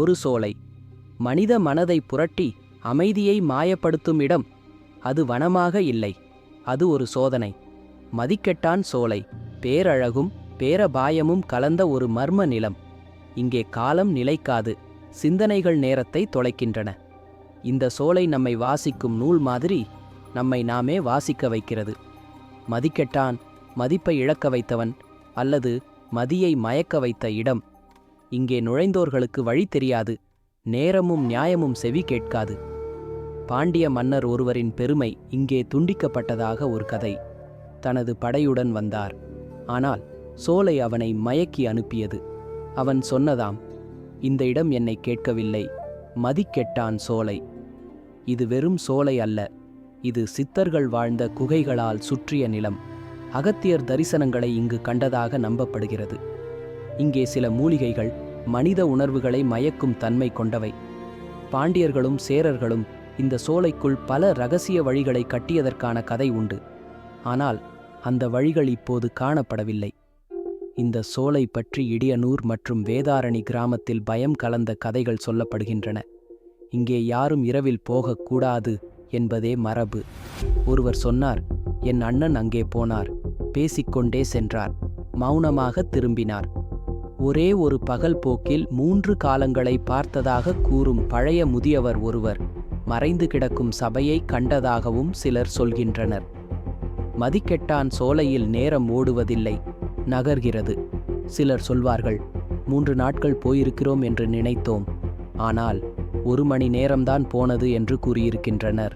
ஒரு சோலை. மனித மனதை புரட்டி அமைதியை மாயப்படுத்தும் இடம் அது வனமாக இல்லை. அது ஒரு சோதனை. மதிக்கெட்டான் சோலை. பேரழகும் பேரபாயமும் கலந்த ஒரு மர்ம நிலம். இங்கே காலம் நிலைக்காது. சிந்தனைகள் நேரத்தை தொலைக்கின்றன. இந்த சோலை நம்மை வாசிக்கும் நூல் மாதிரி நம்மை நாமே வாசிக்க வைக்கிறது. மதிக்கெட்டான் மதிப்பை இழக்க வைத்தவன் அல்லது மதியை மயக்க வைத்த இடம். இங்கே நுழைந்தோர்களுக்கு வழி தெரியாது. நேரமும் நியாயமும் செவி கேட்காது. பாண்டிய மன்னர் ஒருவரின் பெருமை இங்கே துண்டிக்கப்பட்டதாக ஒரு கதை. தனது படையுடன் வந்தார். ஆனால் சோலை அவனை மயக்கி அனுப்பியது. அவன் சொன்னதாம் இந்த இடம் என்னை கேட்கவில்லை. மதிக்கெட்டான் சோலை. இது வெறும் சோலை அல்ல. இது சித்தர்கள் வாழ்ந்த குகைகளால் சுற்றிய நிலம். அகத்தியர் தரிசனங்களை இங்கு கண்டதாக நம்பப்படுகிறது. இங்கே சில மூலிகைகள் மனித உணர்வுகளை மயக்கும் தன்மை கொண்டவை. பாண்டியர்களும் சேரர்களும் இந்த சோலைக்குள் பல ரகசிய வழிகளை கட்டியதற்கான கதை உண்டு. ஆனால் அந்த வழிகள் இப்போது காணப்படவில்லை. இந்த சோலை பற்றி இடியனூர் மற்றும் வேதாரணி கிராமத்தில் பயம் கலந்த கதைகள் சொல்லப்படுகின்றன. இங்கே யாரும் இரவில் போகக்கூடாது என்பதே மரபு. ஒருவர் சொன்னார் என் அண்ணன் அங்கே போனார். பேசிக்கொண்டே சென்றார். மௌனமாக திரும்பினார். ஒரே ஒரு பகல் போக்கில் மூன்று காலங்களை பார்த்ததாக கூறும் பழைய முதியவர் ஒருவர் மறைந்து கிடக்கும் சபையை கண்டதாகவும் சிலர் சொல்கின்றனர். மதிக்கெட்டான் சோலையில் நேரம் ஓடுவதில்லை நகர்கிறது. சிலர் சொல்வார்கள் மூன்று நாட்கள் போயிருக்கிறோம் என்று நினைத்தோம் ஆனால் ஒரு மணி நேரம்தான் போனது என்று கூறியிருக்கின்றனர்.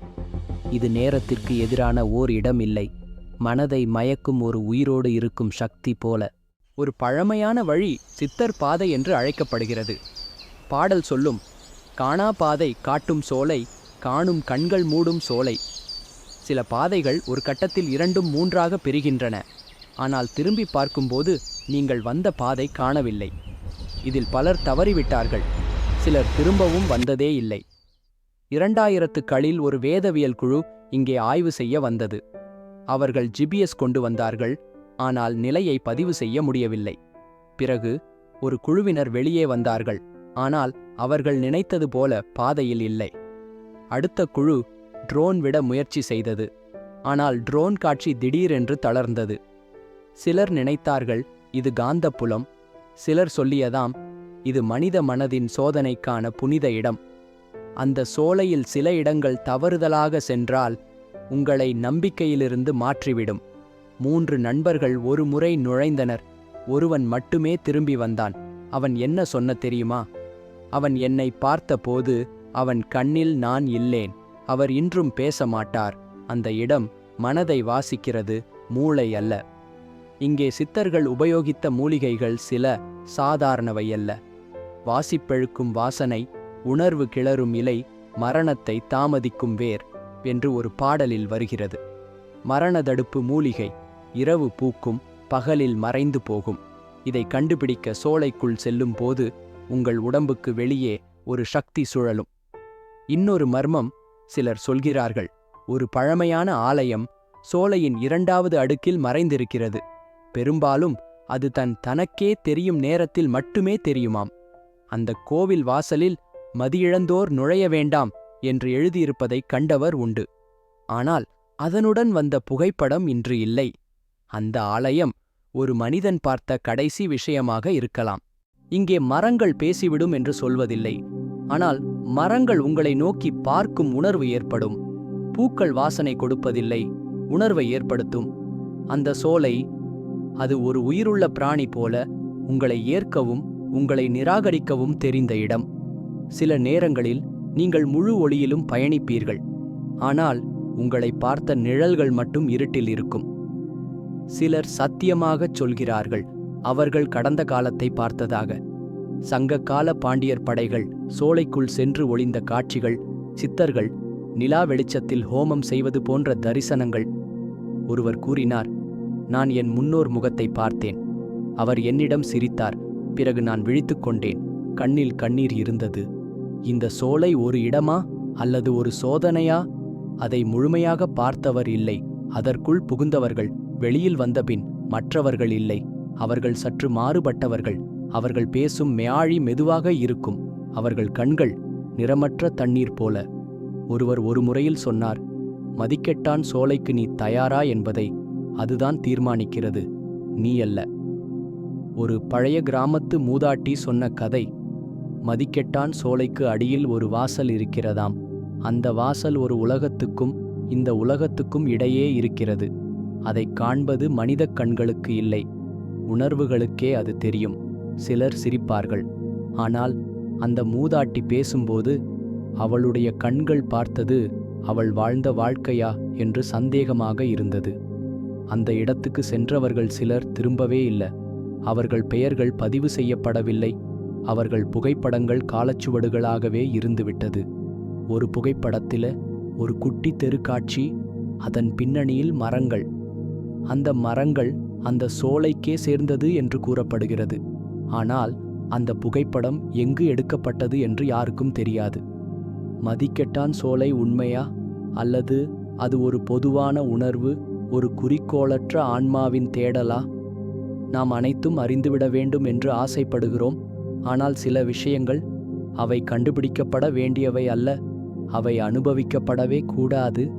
இது நேரத்திற்கு எதிரான ஓர் இடம் இல்லை மனதை மயக்கும் ஒரு உயிரோடு இருக்கும் சக்தி போல. ஒரு பழமையான வழி சித்தர் பாதை என்று அழைக்கப்படுகிறது. பாடல் சொல்லும் காணா பாதை காட்டும் சோலை காணும் கண்கள் மூடும் சோலை. சில பாதைகள் ஒரு கட்டத்தில் இரண்டும் மூன்றாக பிரிகின்றன. ஆனால் திரும்பி பார்க்கும்போது நீங்கள் வந்த பாதை காணவில்லை. இதில் பலர் தவறிவிட்டார்கள். சிலர் திரும்பவும் வந்ததே இல்லை. இரண்டாயிரத்து களில் ஒரு வேதவியல் குழு இங்கே ஆய்வு செய்ய வந்தது. அவர்கள் ஜிபிஎஸ் கொண்டு வந்தார்கள். ஆனால் நிலையை பதிவு செய்ய முடியவில்லை. பிறகு ஒரு குழுவினர் வெளியே வந்தார்கள். ஆனால் அவர்கள் நினைத்தது போல பாதையில் இல்லை. அடுத்த குழு ட்ரோன் விட முயற்சி செய்தது. ஆனால் ட்ரோன் காட்சி திடீரென்று தளர்ந்தது. சிலர் நினைத்தார்கள் இது காந்தப்புலம். சிலர் சொல்லியதாம் இது மனித மனதின் சோதனைக்கான புனித இடம். அந்த சோலையில் சில இடங்கள் தவறுதலாக சென்றால் உங்களை நம்பிக்கையிலிருந்து மாற்றிவிடும். மூன்று நண்பர்கள் ஒரு முறை நுழைந்தனர். ஒருவன் மட்டுமே திரும்பி வந்தான். அவன் என்ன சொன்ன தெரியுமா? அவன் என்னை பார்த்தபோது அவன் கண்ணில் நான் இல்லேன். அவர் இன்றும் பேச மாட்டார் அந்த இடம் மனதை வாசிக்கிறது மூளை அல்ல. இங்கே சித்தர்கள் உபயோகித்த மூலிகைகள் சில சாதாரணவை அல்ல. வாசிப்பெழுக்கும் வாசனை உணர்வு கிளறும் இலை மரணத்தை தாமதிக்கும் வேர் என்று ஒரு பாடலில் வருகிறது. மரண தடுப்பு மூலிகை. இரவு பூக்கும் பகலில் மறைந்து போகும். இதை கண்டுபிடிக்க சோலைக்குள் செல்லும் போது உங்கள் உடம்புக்கு வெளியே ஒரு சக்தி சுழலும். இன்னொரு மர்மம் சிலர் சொல்கிறார்கள் ஒரு பழமையான ஆலயம் சோலையின் இரண்டாவது அடுக்கில் மறைந்திருக்கிறது. பெரும்பாலும் அது தன் தனக்கே தெரியும் நேரத்தில் மட்டுமே தெரியுமாம். அந்த கோவில் வாசலில் மதியிழந்தோர் நுழைய வேண்டாம் என்று எழுதியிருப்பதைக் கண்டவர் உண்டு. ஆனால் அதனுடன் வந்த புகைப்படம் இன்று இல்லை. அந்த ஆலயம் ஒரு மனிதன் பார்த்த கடைசி விஷயமாக இருக்கலாம். இங்கே மரங்கள் பேசிவிடும் என்று சொல்வதில்லை. ஆனால் மரங்கள் உங்களை நோக்கி பார்க்கும் உணர்வு ஏற்படும். பூக்கள் வாசனை கொடுப்பதில்லை உணர்வை ஏற்படுத்தும். அந்த சோலை அது ஒரு உயிருள்ள பிராணி போல உங்களை ஏற்கவும் உங்களை நிராகரிக்கவும் தெரிந்த இடம். சில நேரங்களில் நீங்கள் முழு ஒளியிலும் பயணிப்பீர்கள். ஆனால் உங்களை பார்த்த நிழல்கள் மட்டும் இருட்டில் இருக்கும். சிலர் சத்தியமாகச் சொல்கிறார்கள். அவர்கள் கடந்த காலத்தை பார்த்ததாக. சங்ககால பாண்டியர் படைகள் சோலைக்குள் சென்று ஒளிந்த காட்சிகள் சித்தர்கள் நிலா வெளிச்சத்தில் ஹோமம் செய்வது போன்ற தரிசனங்கள். ஒருவர் கூறினார் நான் என் முன்னோர் முகத்தை பார்த்தேன். அவர் என்னிடம் சிரித்தார். பிறகு நான் விழித்துக் கொண்டேன். கண்ணில் கண்ணீர் இருந்தது. இந்த சோலை ஒரு இடமா அல்லது ஒரு சோதனையா? அதை முழுமையாக பார்த்தவர் இல்லை. அதற்குள் புகுந்தவர்கள். வெளியில் வந்தபின் மற்றவர்கள் இல்லை. அவர்கள் சற்று மாறுபட்டவர்கள். அவர்கள் பேசும் மேயாழி மெதுவாக இருக்கும். அவர்கள் கண்கள் நிறமற்ற தண்ணீர் போல. ஒருவர் ஒரு முறையில் சொன்னார் மதிக்கெட்டான் சோலைக்கு நீ தயாரா? என்பதை அதுதான் தீர்மானிக்கிறது. நீ அல்ல. ஒரு பழைய கிராமத்து மூதாட்டி சொன்ன கதை மதிக்கெட்டான் சோலைக்கு அடியில் ஒரு வாசல் இருக்கிறதாம். அந்த வாசல் ஒரு உலகத்துக்கும் இந்த உலகத்துக்கும் இடையே இருக்கிறது. அதைக் காண்பது மனிதக் கண்களுக்கு இல்லை உணர்வுகளுக்கே அது தெரியும். சிலர் சிரிப்பார்கள். ஆனால் அந்த மூதாட்டி பேசும்போது அவளுடைய கண்கள் பார்த்தது அவள் வாழ்ந்த வாழ்க்கையா? என்று சந்தேகமாக இருந்தது. அந்த இடத்துக்கு சென்றவர்கள் சிலர் திரும்பவே இல்லை. அவர்கள் பெயர்கள் பதிவு செய்யப்படவில்லை. அவர்கள் புகைப்படங்கள் காலச்சுவடுகளாகவே இருந்துவிட்டது. ஒரு புகைப்படத்தில ஒரு குட்டி தெருக்காட்சி அதன் பின்னணியில் மரங்கள் அந்த மரங்கள் அந்த சோலைக்கே சேர்ந்தது என்று கூறப்படுகிறது. ஆனால் அந்த புகைப்படம் எங்கு எடுக்கப்பட்டது என்று யாருக்கும் தெரியாது. மதிக்கெட்டான் சோலை உண்மையா? அல்லது அது ஒரு பொதுவான உணர்வு ஒரு குறிக்கோளற்ற ஆன்மாவின் தேடலா? நாம் அனைத்தும் அறிந்துவிட வேண்டும் என்று ஆசைப்படுகிறோம். ஆனால் சில விஷயங்கள் அவை கண்டுபிடிக்கப்பட வேண்டியவை அல்ல. அவை அனுபவிக்கப்படவே கூடாது.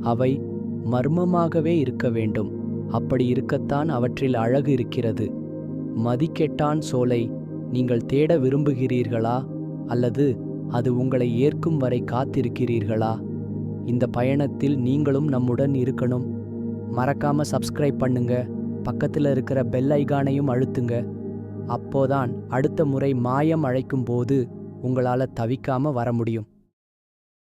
அவை மர்மமாகவே இருக்க வேண்டும். அப்படி இருக்கத்தான் அவற்றில் அழகு இருக்கிறது. மதிக்கெட்டான் சோலை நீங்கள் தேட விரும்புகிறீர்களா? அல்லது அது உங்களை ஏற்கும் வரை காத்திருக்கிறீர்களா? இந்த பயணத்தில் நீங்களும் நம்முடன் இருக்கணும். மறக்காம சப்ஸ்கிரைப் பண்ணுங்க. பக்கத்தில் இருக்கிற பெல் ஐகானையும் அழுத்துங்க. அப்போதான் அடுத்த முறை மாயம் அழைக்கும் போது உங்களால தவிக்காம வர முடியும்.